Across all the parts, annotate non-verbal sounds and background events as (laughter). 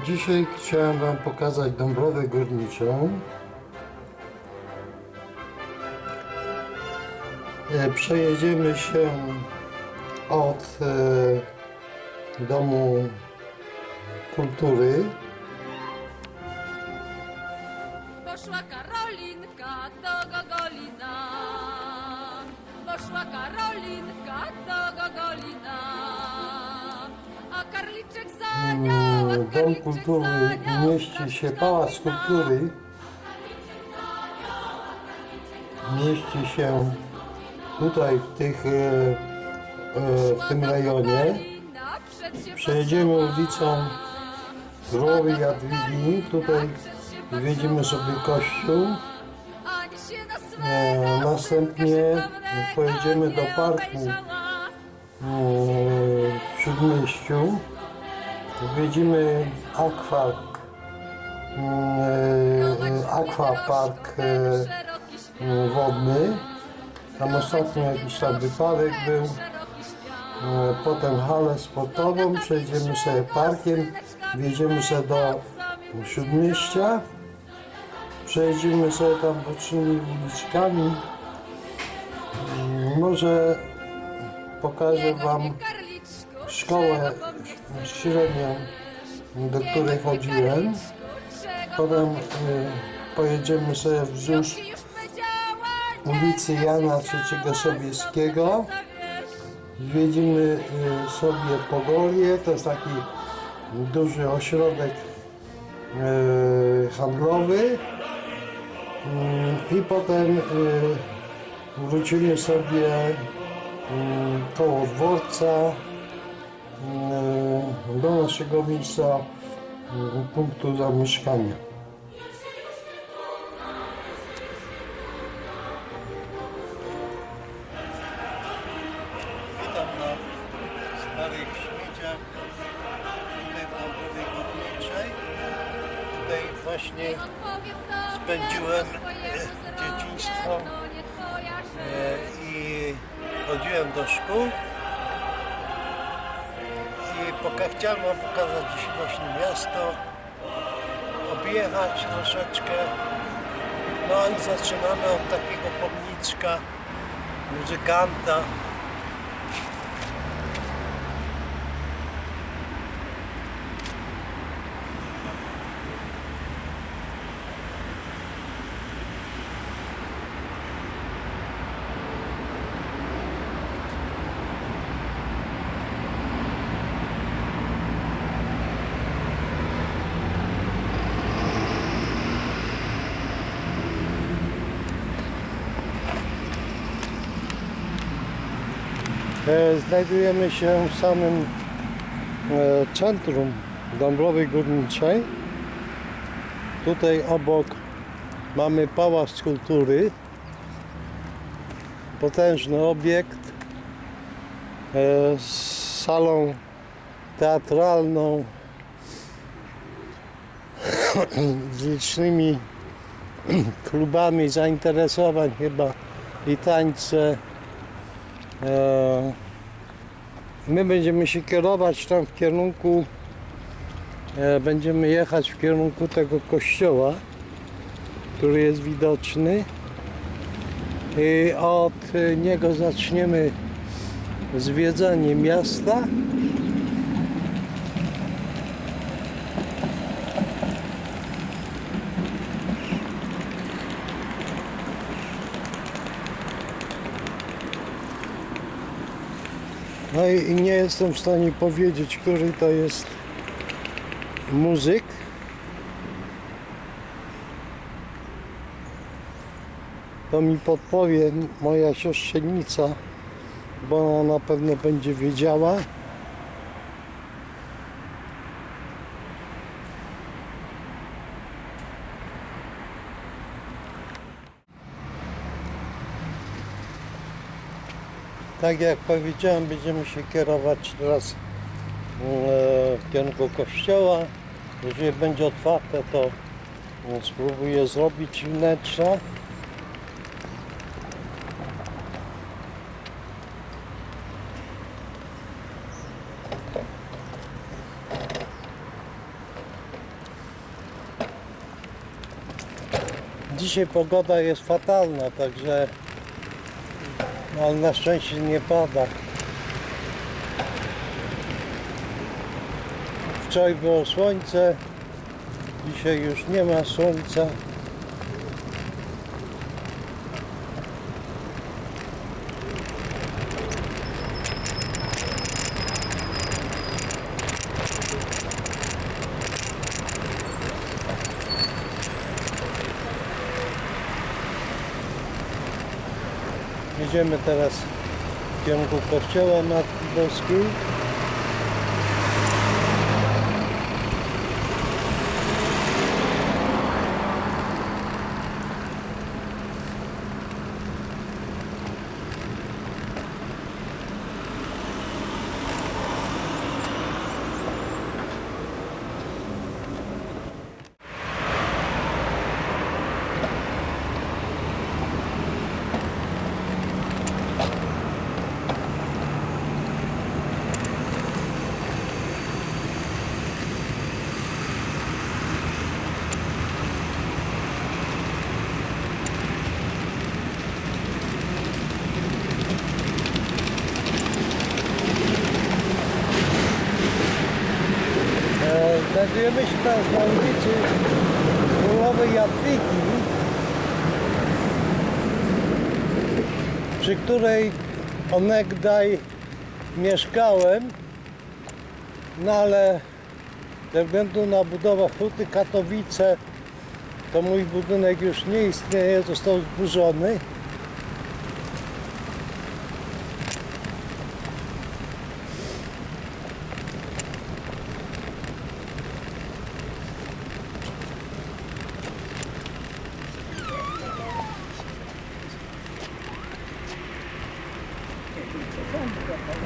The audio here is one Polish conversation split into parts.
Dzisiaj chciałem Wam pokazać Dąbrowę Górniczą. E, Przejedziemy się od e, Domu Kultury. Poszła Karolinka do Gogolina. Poszła Karolinka do Gogolina. A Karliczek zaniał, a Mm, Dom Kultury mieści się, Pałac Kultury mieści się tutaj w, tych, e, e, w tym rejonie. Przejedziemy ulicą Królowej Jadwigi. Tutaj zwiedzimy sobie kościół. E, następnie pojedziemy do parku. w Śródmieściu. Zwiedzimy Aquark, e, Aquapark e, e, wodny. Tam ostatnio jakiś tam wypadek był. E, Potem halę sportową, przejdziemy sobie parkiem, wjedziemy sobie do Śródmieścia. Przejdziemy sobie tam bocznymi uliczkami. Mm, Może pokażę Wam szkołę średnią, do której chodziłem. Potem y, pojedziemy sobie wzdłuż ulicy Jana III Sobieskiego. Zwiedzimy y, sobie Pogolię, to jest taki duży ośrodek y, handlowy. Mm, I potem y, wrócimy sobie y, koło dworca y, do naszego miejsca y, punktu zamieszkania. Witam na starych śmieciach tutaj w Dąbrowie Górniczej. Tutaj właśnie spędziłem, e, dzieciństwo. E, i chodziłem do szkół poka chciałem wam pokazać dzisiaj właśnie miasto, objechać troszeczkę. No i zaczynamy od takiego pomniczka muzykanta. Znajdujemy się w samym e, centrum Dąbrowy Górniczej. Tutaj obok mamy Pałac Kultury. Potężny obiekt e, z salą teatralną z licznymi (clears throat) klubami zainteresowań chyba i tańce. E, My będziemy się kierować tam w kierunku, e, będziemy jechać w kierunku tego kościoła, który jest widoczny. I od niego zaczniemy zwiedzanie miasta. No i nie jestem w stanie powiedzieć, który to jest muzyk. To mi podpowie moja siostrzenica, bo ona na pewno będzie wiedziała. tak jak powiedziałem, będziemy się kierować teraz mm, e, w kierunku kościoła. Jeżeli będzie otwarte, to mm, spróbuję zrobić wnętrza. Dzisiaj pogoda jest fatalna, także ale na szczęście nie pada. Wczoraj było słońce, dzisiaj już nie ma słońca. Jedziemy teraz w kierunku kościoła Matki Boskiej. E, Znajdujemy się teraz na ulicy Królowej Jadwigi, przy której onegdaj mieszkałem, no ale ze względu na budowę Huty Katowice to mój budynek już nie istnieje, został zburzony.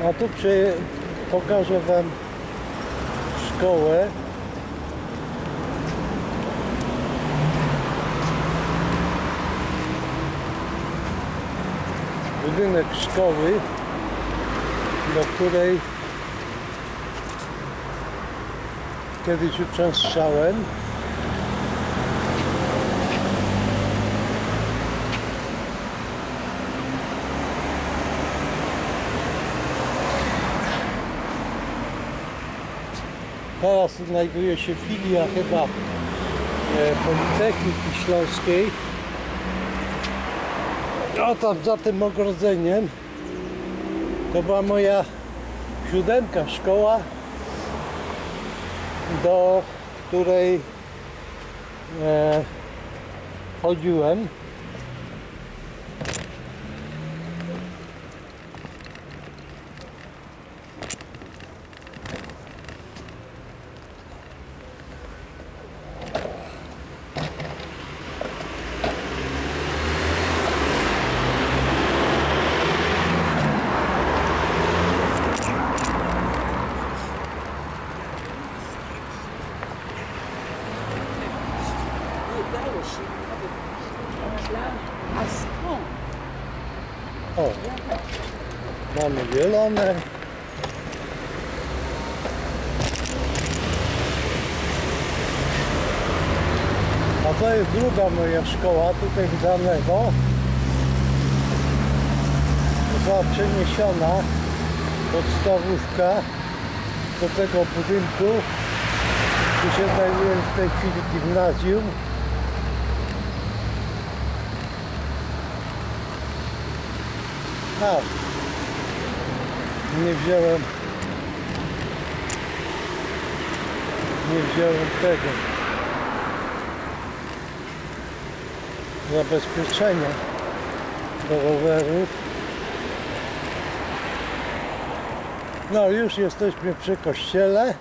A tu przy, pokażę Wam szkołę. Budynek szkoły, do której kiedyś uczęszczałem. Teraz znajduje się filia chyba e, Politechniki Śląskiej. A tam za tym ogrodzeniem to była moja siódemka szkoła, do której e, chodziłem. Zielone. A to jest druga moja szkoła, tutaj w Danego. Została przeniesiona podstawówka do tego budynku. Tu się znajduje w tej chwili gimnazjum. A, nie wziąłem. Nie wziąłem tego. Zabezpieczenia do roweru. No już jesteśmy przy kościele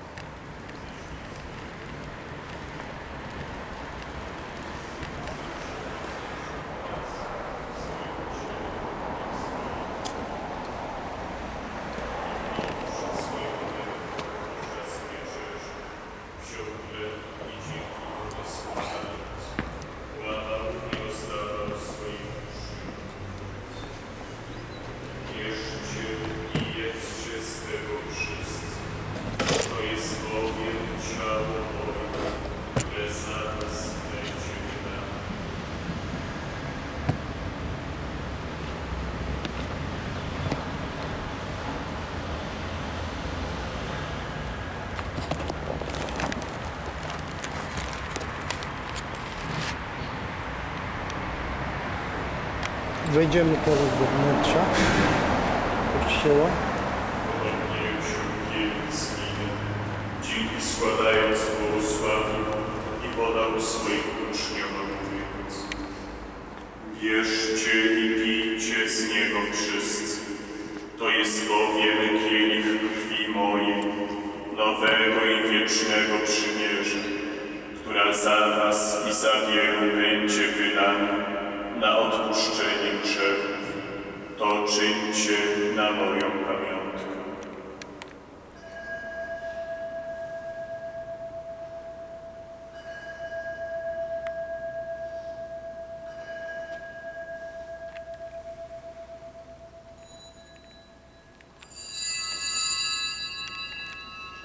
ciągle i dzięki błogosławiąc, łamał i rozdawał swoim uczniom. Cieszcie i jedzcie z tego wszyscy. To jest Wejdziemy teraz do wnętrza kościoła. Ponownie usiłkieli dzięki składając błogosławił i podał swoich uczniom mówiąc Bierzcie i pijcie z niego wszyscy. To jest bowiem kielich krwi mojej, nowego i wiecznego przymierza, która za was i za wielu będzie wydana na odpuszczenie grzechów. To czyńcie na moją pamiątkę.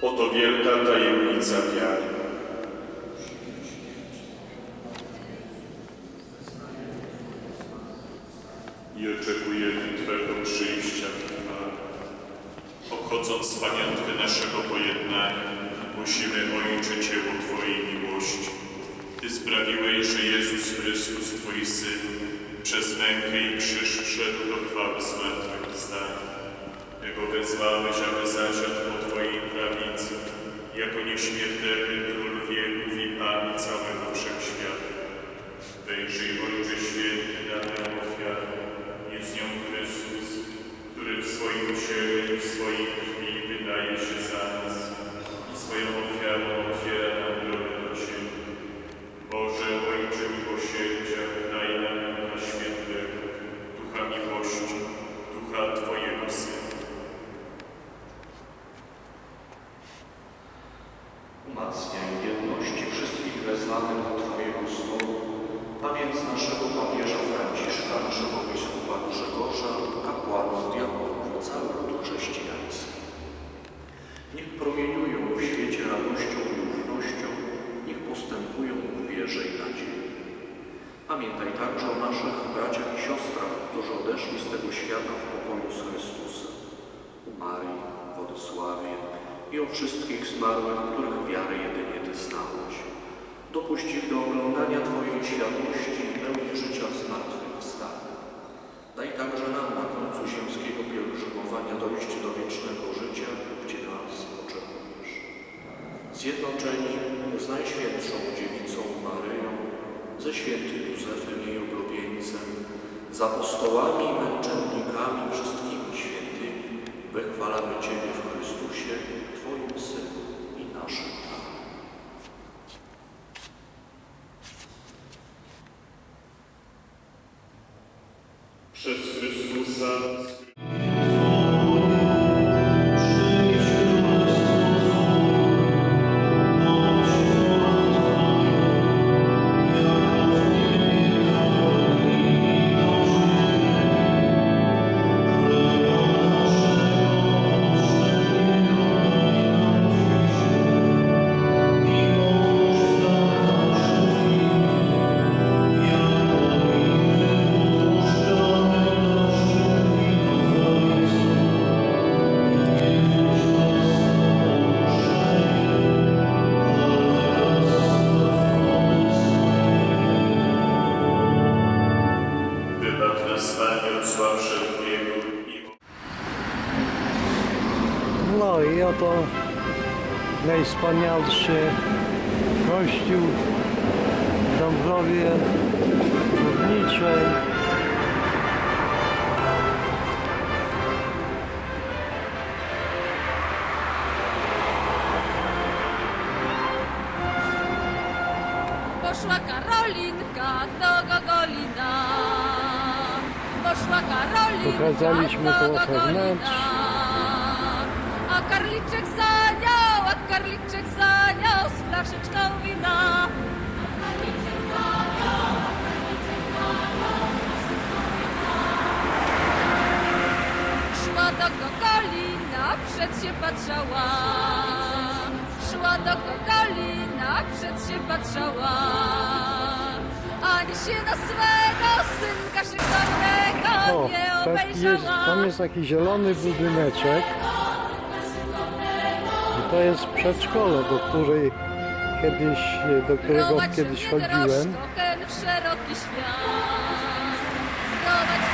Oto wielka tajemnica wiary. Obchodząc pamiątkę naszego pojednania, musimy Ojcze Ciebie Twojej miłości. Ty sprawiłeś, że Jezus Chrystus, Twój Syn, przez mękę i krzyż wszedł do chwały zmartwychwstania. Jego wezwałeś, aby zasiadł po Twojej prawicy, jako nieśmiertelny król wieków i Pan całego wszechświata. Wejrzyj, Ojcze Święty, na tę ofiarę, jest nią Chrystus, który w swoim ciele zmarłych, których wiarę jedynie Ty znałeś. Dopuść ich do oglądania Twojej światłości i pełni życia zmartwychwstania. Daj także nam na końcu ziemskiego pielgrzymowania dojść do wiecznego życia, gdzie nas oczekujesz. Zjednoczeni z Najświętszą Dziewicą Maryją, ze świętym Józefem jej oblubieńcem, z apostołami i męczennikami, wszystkimi świętymi, wychwalamy Ciebie w Chrystusie, Twoim Synu i naszym Panem. Przez Chrystusa, najwspanialszy kościół w Dąbrowie Górniczej. Poszła Karolinka do Gogolina. Poszła Karolinka Pokazaliśmy do trochę Gogolina. wnętrz. A karliczek zaniał, a karliczek zaniał z flaszeczką wina. Szła do Gogolina, przed się patrzała. Szła do Gogolina, przed się patrzała. Ani się na swego synka O, nie jest, obejrzała. tam jest taki zielony budyneczek. To jest przedszkole, do której kiedyś, do którego Prowadź kiedyś mnie chodziłem. ten szeroki świat. Prowadź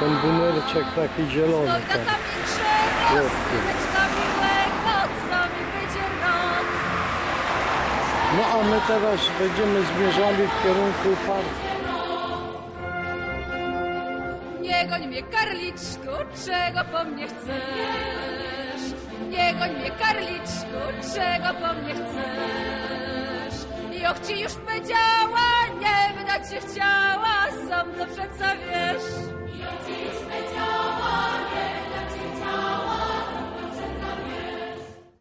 Ten bumerczek taki zielony. To Ten. większego, Jest. syneczka miłego, co mi będzie rok. No a my teraz będziemy zmierzali w kierunku parku. Nie goń mnie, karliczku, czego po mnie chcesz? Nie goń mnie, karliczku, czego po mnie chcesz? Och ci już powiedziała, nie wydać się chciała, sam to przeca wiesz.